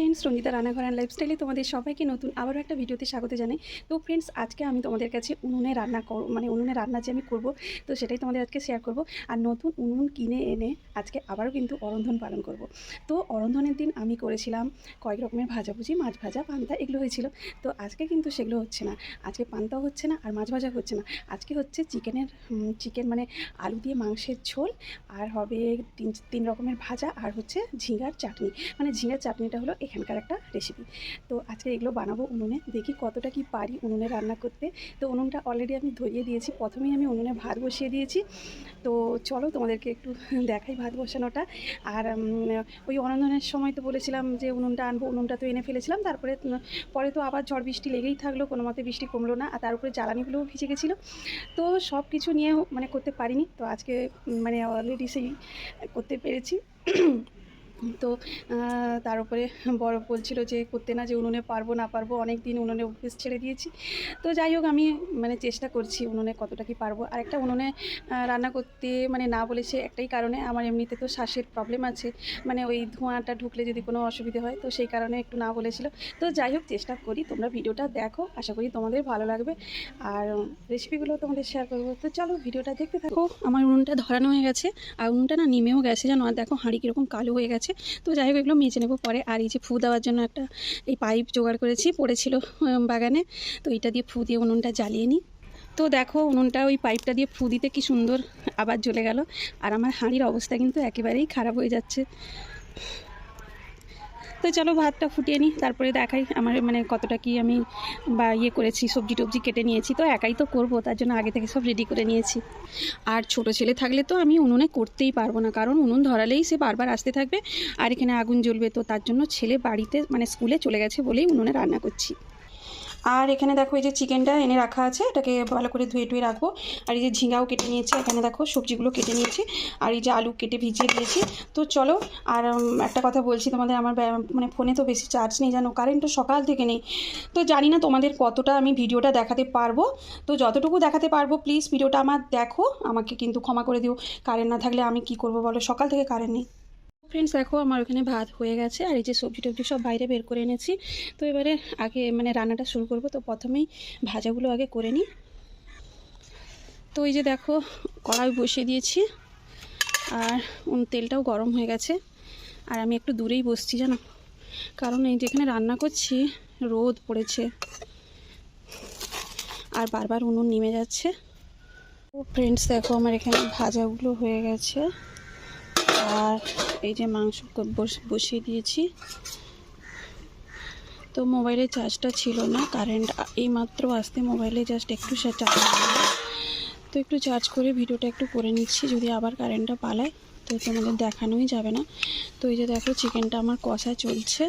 Friends, Ranjita রান্নাঘর and লাইফস্টাইলে তোমাদের সবাইকে নতুন আবারও একটা ভিডিওতে স্বাগত জানাই। তো ফ্রেন্ডস, আজকে আমি তোমাদের কাছে উনুনে রান্না কর মানে উনুনে রান্না যে আমি করব, তো সেটাই তোমাদের আজকে শেয়ার করব। আর নতুন উনুন কিনে এনে আজকে আবারও কিন্তু অরন্ধন পালন করব। তো অরন্ধনের দিন আমি করেছিলাম কয়েক রকমের ভাজাভুজি, মাছ ভাজা, পান্তা, এগুলো হয়েছিল। তো আজকে কিন্তু সেগুলো হচ্ছে না। আজকে পান্তাও হচ্ছে না আর মাছ ভাজা হচ্ছে না। আজকে হচ্ছে চিকেনের চিকেন মানে আলু দিয়ে মাংসের ঝোল আর হবে তিন তিন রকমের ভাজা আর হচ্ছে ঝিঙ্গার চাটনি। মানে ঝিঙ্গার চাটনিটা হলো এখানকার একটা রেসিপি তো আজকে এগুলো বানাবো উনুনে, দেখি কতটা কি পারি উনুনে রান্না করতে। তো উনুনটা অলরেডি আমি ধরিয়ে দিয়েছি, প্রথমেই আমি উনুনে ভাত বসিয়ে দিয়েছি। তো চলো তোমাদেরকে একটু দেখাই ভাত বসানোটা। আর ওই অনন্দনের সময় তো বলেছিলাম যে উনুনটা আনব, উনুনটা তো এনে ফেলেছিলাম। তারপরে পরে তো আবার ঝড় বৃষ্টি লেগেই থাকল, কোনো মতে বৃষ্টি কমলো না। আর তার উপরে জ্বালানিগুলোও ভিজে গেছিল। তো সব কিছু নিয়ে মানে করতে পারিনি। তো আজকে মানে অলরেডি সেই করতে পেরেছি। তো তার উপরে বড় বলছিল যে, করতে না যে উনুনে পারব না পারব অনেক দিন উনুনে অভ্যেস ছেড়ে দিয়েছি। তো যাই হোক, আমি মানে চেষ্টা করছি উনুনে কতটা কি পারব। আর একটা উনুনে রান্না করতে মানে না বলেছে একটাই কারণে আমার এমনিতে তো শ্বাসের প্রবলেম আছে। মানে ওই ধোঁয়াটা ঢুকলে যদি কোনো অসুবিধা হয়, তো সেই কারণে একটু না বলেছিল। তো যাই হোক, চেষ্টা করি, তোমরা ভিডিওটা দেখো, আশা করি তোমাদের ভালো লাগবে। আর রেসিপিগুলো তোমাদের শেয়ার করব। তো চলো ভিডিওটা দেখতে থাকো। আমার উনুনটা ধরানো হয়ে গেছে, আর উনুনটা না নিমেও গেছে জানো? আর দেখো হাঁড়ি কীরকম কালো হয়ে গেছে। তো যাই হোক, এগুলো মেজে নেব পরে। আর এই যে ফু দেওয়ার জন্য একটা এই পাইপ জোগাড় করেছি, পড়েছিল বাগানে। তো এটা দিয়ে ফু দিয়ে উনুনটা জ্বালিয়ে নিই। তো দেখো, উনুনটা, ওই পাইপটা দিয়ে ফু দিতে কি সুন্দর আবার জ্বলে গেল। আর আমার হাঁড়ির অবস্থা কিন্তু একেবারেই খারাপ হয়ে যাচ্ছে। তো চলো ভাতটা ফুটিয়ে নিই, তারপরে দেখাই আমার মানে কতটা কি আমি বা ইয়ে করেছি, সবজি টবজি কেটে নিয়েছি। তো একাই তো করব, তার জন্য আগে থেকে সব রেডি করে নিয়েছি। আর ছোট ছেলে থাকলে তো আমি উনুনে করতেই পারব না, কারণ উনুন ধরালেই সে বারবার আসতে থাকবে। আর এখানে আগুন জ্বলবে, তো তার জন্য ছেলে বাড়িতে মানে স্কুলে চলে গেছে বলেই উনুনে রান্না করছি। আর এখানে দেখো এই যে চিকেনটা এনে রাখা আছে, এটাকে ভালো করে ধুয়ে টুয়ে রাখব। আর এই যে ঝিঙ্গাও কেটে নিয়েছি, এখানে দেখো সবজিগুলো কেটে নিয়েছি। আর এই যে আলু কেটে ভিজিয়ে দিয়েছি। তো চলো, আর একটা কথা বলছি তোমাদের, আমার মানে ফোনে তো বেশি চার্জ নেই, জানো কারেন্ট তো সকাল থেকে নেই। তো জানি না তোমাদের কতটা আমি ভিডিওটা দেখাতে পারব। তো যতটুকু দেখাতে পারব প্লিজ ভিডিওটা আমার দেখো, আমাকে কিন্তু ক্ষমা করে দিও। কারেন্ট না থাকলে আমি কি করব বলো? সকাল থেকে কারেন্ট নেই। ফ্রেন্ডস দেখো, আমার ওখানে ভাত হয়ে গেছে আর এই যে সবজি টবজি সব বাইরে বের করে এনেছি। তো এবারে আগে মানে রান্নাটা শুরু করব। তো প্রথমেই ভাজাগুলো আগে করে নিই। তো এই যে দেখো, কড়াই বসিয়ে দিয়েছি আর তেলটাও গরম হয়ে গেছে। আর আমি একটু দূরেই বসছি, জানো? কারণ এই যেখানে রান্না করছি, রোদ পড়েছে। আর বারবার উনুন নেমে যাচ্ছে। ও ফ্রেন্ডস দেখো, আমার এখানে ভাজাগুলো হয়ে গেছে। আর এই যে মাংস বসিয়ে দিয়েছি। তো মোবাইলে চার্জটা ছিল না কারেন্ট এই মাত্র আসতে মোবাইলে জাস্ট একটু চার্জ তো একটু চার্জ করে ভিডিওটা একটু করে নিচ্ছি, যদি আবার কারেন্টটা পালায়, তো তোমাদের দেখানোই যাবে না। তো এই যে দেখো চিকেনটা আমার কষায় চলছে।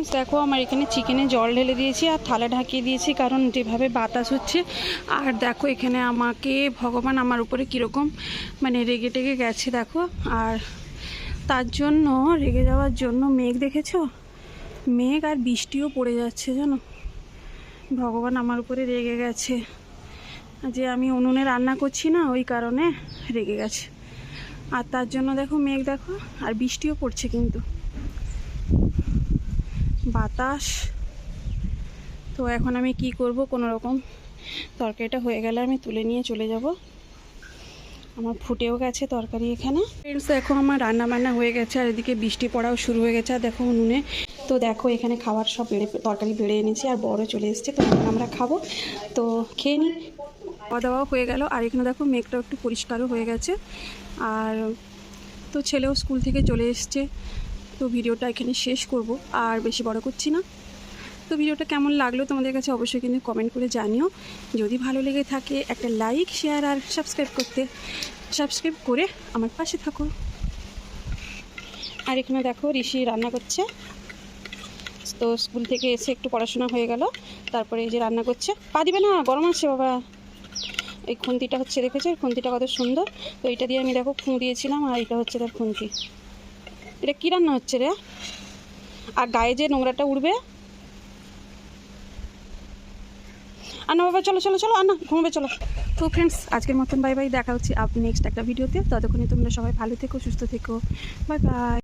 ফ্রেন্ডস দেখো, আমার এখানে চিকেনে জল ঢেলে দিয়েছি আর থালা ঢাকিয়ে দিয়েছি, কারণ যেভাবে বাতাস হচ্ছে। আর দেখো, এখানে আমাকে ভগবান আমার উপরে কীরকম মানে রেগে টেগে গেছে, দেখো। আর তার জন্য, রেগে যাওয়ার জন্য মেঘ দেখেছ? মেঘ আর বৃষ্টিও পড়ে যাচ্ছে, জানো? ভগবান আমার উপরে রেগে গেছে। যে আমি উনুনে রান্না করছি না, ওই কারণে রেগে গেছে। আর তার জন্য দেখো, মেঘ দেখো, আর বৃষ্টিও পড়ছে কিন্তু। বাতাস। তো এখন আমি কি করব? কোনো রকম তরকারিটা হয়ে গেলে আমি তুলে নিয়ে চলে যাব। আমার ফুটেও গেছে তরকারি এখানে। ফ্রেন্ডস দেখো আমার রান্না বান্না হয়ে গেছে আর এদিকে বৃষ্টি পড়াও শুরু হয়ে গেছে। আর দেখো উনুনে। তো দেখো এখানে খাবার সব বেড়ে, তরকারি বেড়ে এনেছি আর বড় চলে এসেছে। তো এখন আমরা খাব। তো খেয়ে নিই খাওয়া দাওয়াও হয়ে গেল। আর এখানে দেখো মেঘটাও একটু পরিষ্কারও হয়ে গেছে। আর তো ছেলেও স্কুল থেকে চলে এসছে। তো ভিডিওটা এখানে শেষ করব, আর বেশি বড় করছি না। তো ভিডিওটা কেমন লাগল তোমাদের কাছে অবশ্যই কিন্তু কমেন্ট করে জানিও। যদি ভালো লেগে থাকে, একটা লাইক শেয়ার আর সাবস্ক্রাইব করতে সাবস্ক্রাইব করে আমার পাশে থাকো। আর এখানে দেখো ঋষি রান্না করছে। তো স্কুল থেকে এসে একটু পড়াশোনা হয়ে গেল। তারপরে এই যে রান্না করছে। পা দিবে না, গরম আছে বাবা। এই খুন্তিটা হচ্ছে, দেখেছে? খুন্তিটা কত সুন্দর। তো এটা দিয়ে আমি দেখো ফুঁ দিয়েছিলাম, আর এটা হচ্ছে তার খুন্তি। এটা কী রান্না হচ্ছে রে? আর গায়ে যে নোংরাটা উঠবে আনা বাবা, চলো চলো চলো আনা ঘুমবে, চলো। তো ফ্রেন্ডস আজকের মতন বাই বাই দেখা হচ্ছে আপ নেক্সট একটা ভিডিওতে ততক্ষণে তোমরা সবাই ভালো থেকো, সুস্থ থেকো। Bye bye